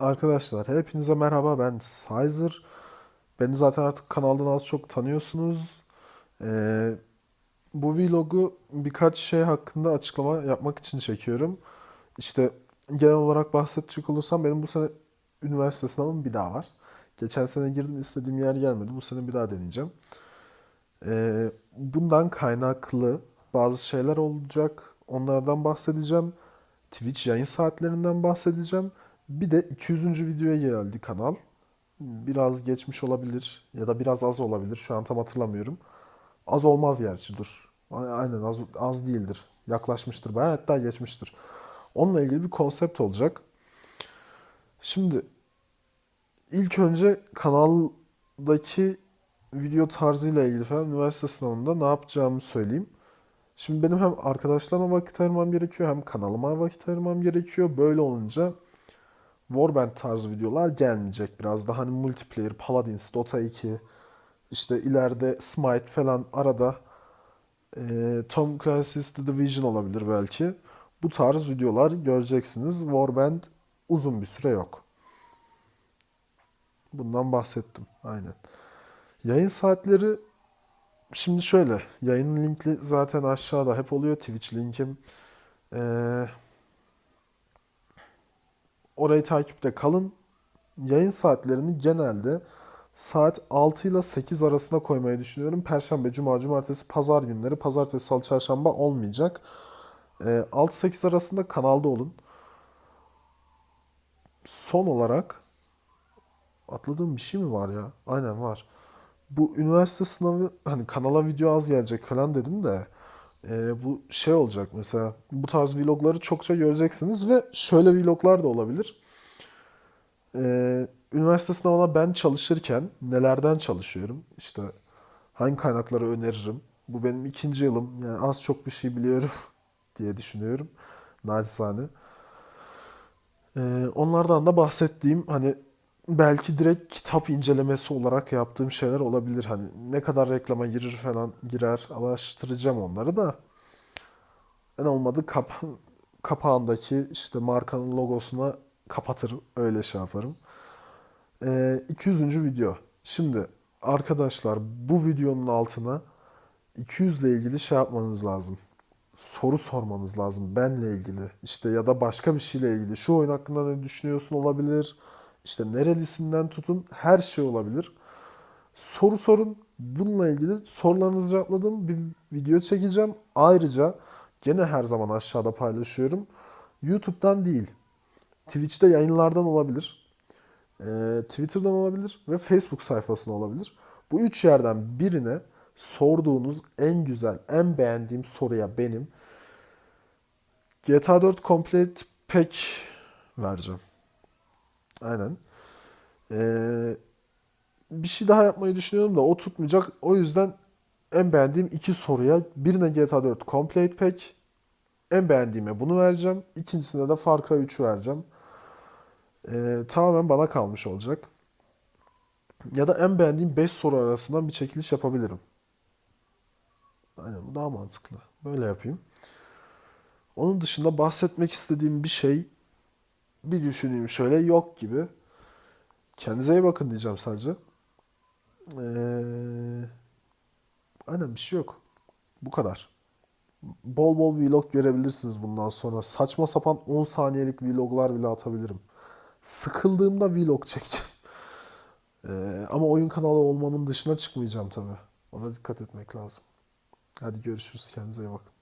Arkadaşlar hepinize merhaba ben Sizer. Beni zaten artık kanaldan az çok tanıyorsunuz. Ee, bu vlogu birkaç şey hakkında açıklama yapmak için çekiyorum. İşte genel olarak bahsedecek olursam benim bu sene üniversite sınavım bir daha var. Geçen sene girdim istediğim yer gelmedi. Bu sene bir daha deneyeceğim. Ee, bundan kaynaklı bazı şeyler olacak. Onlardan bahsedeceğim. Twitch yayın saatlerinden bahsedeceğim. Bir de 200. videoya geldi kanal. Biraz geçmiş olabilir ya da biraz az olabilir. Şu an tam hatırlamıyorum. Az olmaz gerçi dur. Aynen az, az değildir. Yaklaşmıştır bayağı hatta geçmiştir. Onunla ilgili bir konsept olacak. Şimdi ilk önce kanaldaki video tarzıyla ilgili falan üniversite sınavında ne yapacağımı söyleyeyim. Şimdi benim hem arkadaşlarıma vakit ayırmam gerekiyor hem kanalıma vakit ayırmam gerekiyor. Böyle olunca Warband tarzı videolar gelmeyecek. Biraz daha hani multiplayer, Paladins, Dota 2, işte ileride Smite falan arada e, Tom Clancy's The Division olabilir belki. Bu tarz videolar göreceksiniz. Warband uzun bir süre yok. Bundan bahsettim. Aynen. Yayın saatleri şimdi şöyle. Yayın linkli zaten aşağıda hep oluyor. Twitch linkim. Ee, orayı takipte kalın. Yayın saatlerini genelde saat 6 ile 8 arasında koymayı düşünüyorum. Perşembe, Cuma, Cumartesi, Pazar günleri. Pazartesi, Salı, Çarşamba olmayacak. Ee, 6-8 arasında kanalda olun. Son olarak atladığım bir şey mi var ya? Aynen var. Bu üniversite sınavı hani kanala video az gelecek falan dedim de e, bu şey olacak mesela bu tarz vlogları çokça göreceksiniz ve şöyle vloglar da olabilir. E, üniversite sınavına ben çalışırken nelerden çalışıyorum? İşte hangi kaynakları öneririm? Bu benim ikinci yılım. Yani az çok bir şey biliyorum diye düşünüyorum. Naçizane. Ee, onlardan da bahsettiğim hani belki direkt kitap incelemesi olarak yaptığım şeyler olabilir. Hani ne kadar reklama girir falan girer araştıracağım onları da. En olmadı kap kapağındaki işte markanın logosuna kapatır öyle şey yaparım. Ee, 200. video. Şimdi arkadaşlar bu videonun altına 200 ile ilgili şey yapmanız lazım. Soru sormanız lazım benle ilgili. İşte ya da başka bir şeyle ilgili. Şu oyun hakkında ne düşünüyorsun olabilir. İşte nerelisinden tutun her şey olabilir. Soru sorun. Bununla ilgili sorularınızı cevapladığım bir video çekeceğim. Ayrıca gene her zaman aşağıda paylaşıyorum. YouTube'dan değil. Twitch'te yayınlardan olabilir. Ee, Twitter'dan olabilir ve Facebook sayfasına olabilir. Bu üç yerden birine sorduğunuz en güzel, en beğendiğim soruya benim GTA 4 Complete Pack vereceğim. Aynen. Ee, bir şey daha yapmayı düşünüyorum da o tutmayacak. O yüzden en beğendiğim iki soruya birine GTA 4 Complete Pack, en beğendiğime bunu vereceğim. İkincisine de Far Cry 3 vereceğim. Ee, tamamen bana kalmış olacak. Ya da en beğendiğim 5 soru arasından bir çekiliş yapabilirim. Aynen bu daha mantıklı. Böyle yapayım. Onun dışında bahsetmek istediğim bir şey bir düşüneyim şöyle yok gibi. Kendinize iyi bakın diyeceğim sadece. Ee, aynen bir şey yok. Bu kadar. Bol bol vlog görebilirsiniz bundan sonra. Saçma sapan 10 saniyelik vloglar bile atabilirim. Sıkıldığımda vlog çekeceğim. Ee, ama oyun kanalı olmamın dışına çıkmayacağım tabii. Ona dikkat etmek lazım. Hadi görüşürüz. Kendinize iyi bakın.